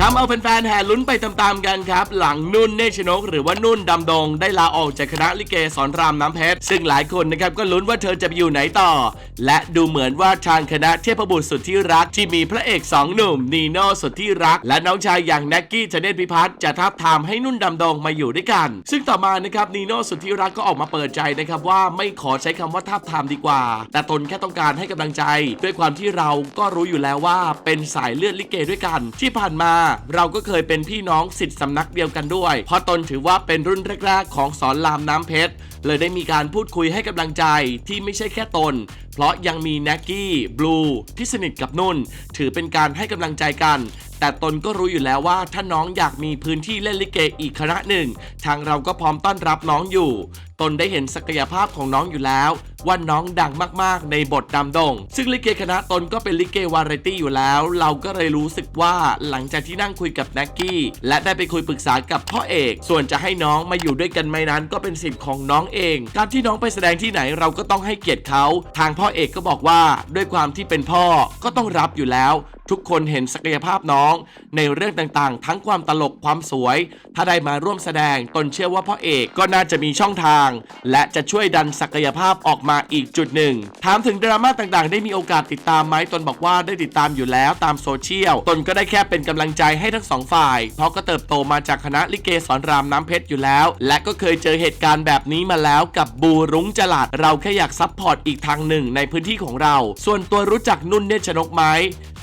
ทำเอาแฟนๆแห่ลุ้นไปตามๆกันครับ หลังนุ่นเนชนก หรือว่านุ่นดำดง ได้ลาออกจากคณะลิเกสอนรามน้ำเพชร ซึ่งหลายคนนะครับก็ลุ้นว่าเธอจะไปอยู่ไหนต่อ และดูเหมือนว่าทางคณะเทพบุตรสุดที่รักที่มีพระเอกสองหนุ่มนีโน่สุดที่รัก และน้องชายอย่างแน็กกี้ชเนตพิพัฒน์จะทับทามให้นุ่นดำดงมาอยู่ด้วยกัน ซึ่งต่อมานะครับนีโน่สุดที่รักก็ออกมาเปิดใจนะครับว่าไม่ขอใช้คำว่าทับทามดีกว่า แต่ตนแค่ต้องการให้กำลังใจ ด้วยความที่เราก็รู้อยู่แล้วว่าเป็นสายเลือดลิเกด้วยกัน ที่ผ่านมาเราก็เคยเป็นพี่น้องสิทธิ์สำนักเดียวกันด้วย เพราะตนถือว่าเป็นรุ่นแรกๆ ของสอนรามน้ำเพชร เลยได้มีการพูดคุยให้กำลังใจที่ไม่ใช่แค่ตน เพราะยังมีแน็กกี้บลูที่สนิทกับนุ่น ถือเป็นการให้กำลังใจกัน แต่ตนก็รู้อยู่แล้วว่าถ้าน้องอยากมีพื้นที่เล่นลิเกอีกคณะหนึ่ง ทางเราก็พร้อมต้อนรับน้องอยู่ ตนได้เห็นศักยภาพของน้องอยู่แล้วว่าน้องดังมากๆ ในบทดำดง ซึ่งลิเกคณะตนก็เป็นลิเกวาไรตี้อยู่แล้ว เราก็เลยรู้สึกว่าหลังจากที่นั่งคุยกับแน็กกี้และได้ไปคุยปรึกษากับพ่อเอก ส่วนจะให้น้องมาอยู่ด้วยกันไหมนั้นก็เป็นสิทธิ์ของน้องเอง การที่น้องไปแสดงที่ไหนเราก็ต้องให้เกียรติเขา ทางพ่อเอกก็บอกว่าด้วยความที่เป็นพ่อก็ต้องรับอยู่แล้ว ทุกคนเห็นศักยภาพน้อง ในเรื่องต่างๆ ทั้งความตลกความสวย ถ้าได้มาร่วมแสดงตนเชื่อว่าพ่อเอกก็น่าจะมีช่องทาง และจะช่วยดันศักยภาพออกมาอีกจุดหนึ่ง ถามถึงดราม่าต่างๆ ได้มีโอกาสติดตามไหมตนบอกว่าได้ติดตามอยู่แล้วตามโซเชียล ตนก็ได้แค่เป็นกำลังใจให้ทั้งสองฝ่าย เพราะก็เติบโตมาจากคณะลิเกสอนรามน้ำเพชรอยู่แล้ว และก็เคยเจอเหตุการณ์แบบนี้มาแล้วกับบูรุ้งจลัดเราแค่อยากซัพพอร์ตอีกทางหนึ่งในพื้นที่ของเรา ส่วนตัวรู้จักนุ่นเนชนกไหม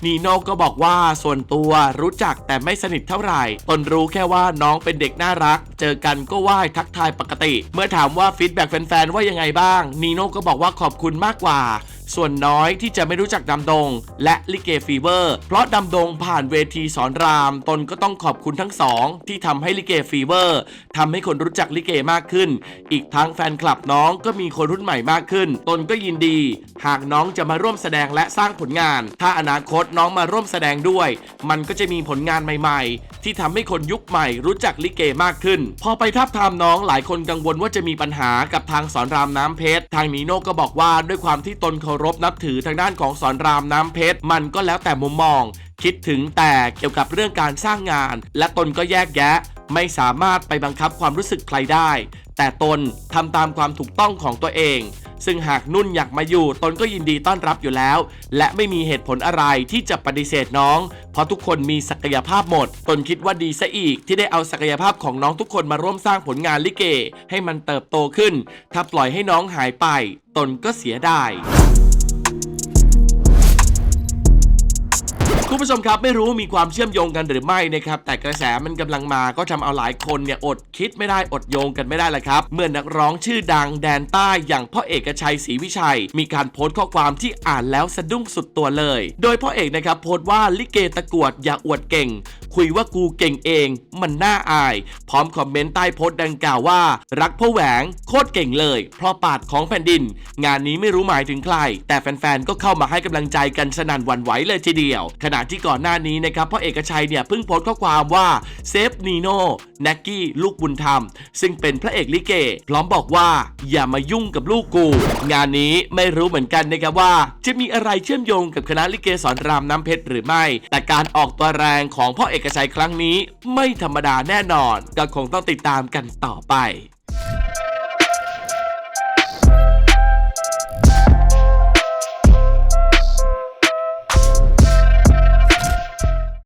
นีโน่ก็บอกว่าส่วนตัวรู้จักแต่ไม่สนิทเท่าไหร่ ตนรู้แค่ว่าน้องเป็นเด็กน่ารัก เจอกันก็ไหว้ทักทายปกติ เมื่อถามว่าฟีดแบ็กแฟนๆว่ายังไงบ้าง นีโน่ก็บอกว่าขอบคุณมากกว่าส่วนน้อยที่จะไม่รู้จักดำดง และลิเกฟีเวอร์ เพราะดำดงผ่านเวทีสอนราม ตนก็ต้องขอบคุณทั้งสอง ที่ทำให้ลิเกฟีเวอร์ทำให้คนรู้จักลิเกมากขึ้น อีกทั้งแฟนคลับน้องก็มีคนรุ่นใหม่มากขึ้น ตนก็ยินดี หากน้องจะมาร่วมแสดงและสร้างผลงาน ถ้าอนาคตน้องมาร่วมแสดงด้วย มันก็จะมีผลงานใหม่ๆ ที่ทำให้คนยุคใหม่รู้จักลิเกมากขึ้น พอไปทับทามน้องหลายคนกังวลว่าจะมีปัญหากับทางสอนรามน้ำเพชร ทางนีโน่ก็บอกว่าด้วยความที่ตนเคารพนับถือทางด้านของสอนรามน้ำเพชร มันก็แล้วแต่มุมมอง คิดถึงแต่เกี่ยวกับเรื่องการสร้างงาน และตนก็แยกแยะ ไม่สามารถไปบังคับความรู้สึกใครได้ แต่ตนทำตามความถูกต้องของตัวเองซึ่งหากนุ่นอยากมาอยู่ตนก็ยินดีต้อนรับอยู่แล้ว และไม่มีเหตุผลอะไรที่จะปฏิเสธน้อง เพราะทุกคนมีศักยภาพหมด ตนคิดว่าดีซะอีก ที่ได้เอาศักยภาพของน้องทุกคนมาร่วมสร้างผลงานลิเก ให้มันเติบโตขึ้น ถ้าปล่อยให้น้องหายไป ตนก็เสียดาย คุณผู้ชมครับไม่รู้ว่ามีความเชื่อมโยงกันหรือไม่นะครับแต่กระแสมันกำลังมาก็ทำเอาหลายคนเนี่ยอดคิดไม่ได้อดโยงกันไม่ได้ละครับ เมื่อนักร้องชื่อดังแดนใต้อย่างพ่อเอกชัยศรีวิชัย มีการโพสต์ข้อความที่อ่านแล้วสะดุ้งสุดตัวเลย โดยพ่อเอกนะครับโพสต์ว่าลิเกตะกวดอย่าอวดเก่ง คุยว่ากูเก่งเอง มันน่าอาย พร้อมคอมเมนต์ใต้โพสต์ดังกล่าวว่า รักพ่อแหวงโคตรเก่งเลย เพราะปาดของแผ่นดิน งานนี้ไม่รู้หมายถึงใคร แต่แฟนๆ ก็เข้ามาให้กำลังใจกันสนั่นวันไหวเลยทีเดียว ขณะที่ก่อนหน้านี้นะครับพ่อเอกชัยเนี่ยเพิ่งโพสต์ข้อความว่าเซฟนีโน่แน็กกี้ลูกบุญธรรม ซึ่งเป็นพระเอกลิเก พร้อมบอกว่า อย่ามายุ่งกับลูกกู งานนี้ไม่รู้เหมือนกันนะครับว่า จะมีอะไรเชื่อมโยงกับคณะลิเกสอนรามน้ำเพชรหรือไม่ แต่การออกตัวแรงของพ่อเอกอกชัยครั้งนี้ไม่ธรรมดาแน่นอน ก็คงต้องติดตามกันต่อไป